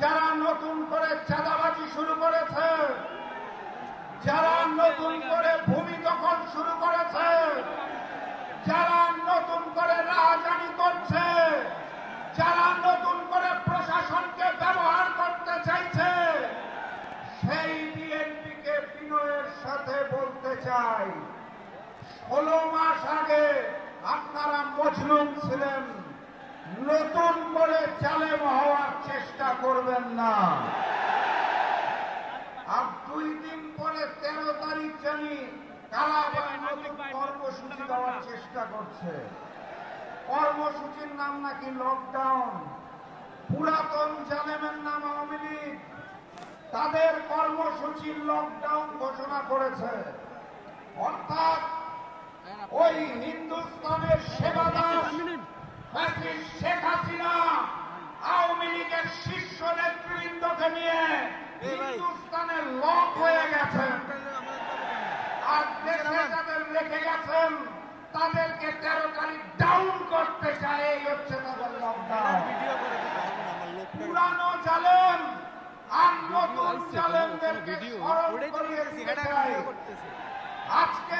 যারা নতুন করে চাঁদাবাজি শুরু করেছে, যারা নতুন করে ভূমি দখল শুরু করেছে, যারা নতুন করে রাজধানী করছে, যারা নতুন করে প্রশাসনকে ব্যবহার করতে চাইছে, সেই বিএনপিকে বিনয়ের সাথে বলতে চাই। ষোলো মাস আগে আপনারা মজলুম ছিলেন, নতুন করে হওয়ার চেষ্টা করবেন না। আর দুই দিন পরে তেরো তারিখ জানি নতুন কর্মসূচি দেওয়ার চেষ্টা করছে। কর্মসূচির নাম নাকি লকডাউন পুরাতন জালেমের নাম আওয়ামী লীগ। তাদের কর্মসূচির লকডাউন ঘোষণা করেছে। অর্থাৎ ওই হিন্দুস্তানের সেবাদাস নিয়ে হিন্দুস্তানের লক হয়ে গেছেন আর দেশে যাদের রেখে গেছেন তাদেরকে তেরো তারিখ ডাউন করতে চায় এই হচ্ছে তাদের লকডাউন পুরানো আর নতুন জালেমদেরকে স্মরণ করিয়ে দিতে চাই আজকের এই মঞ্চের দিকে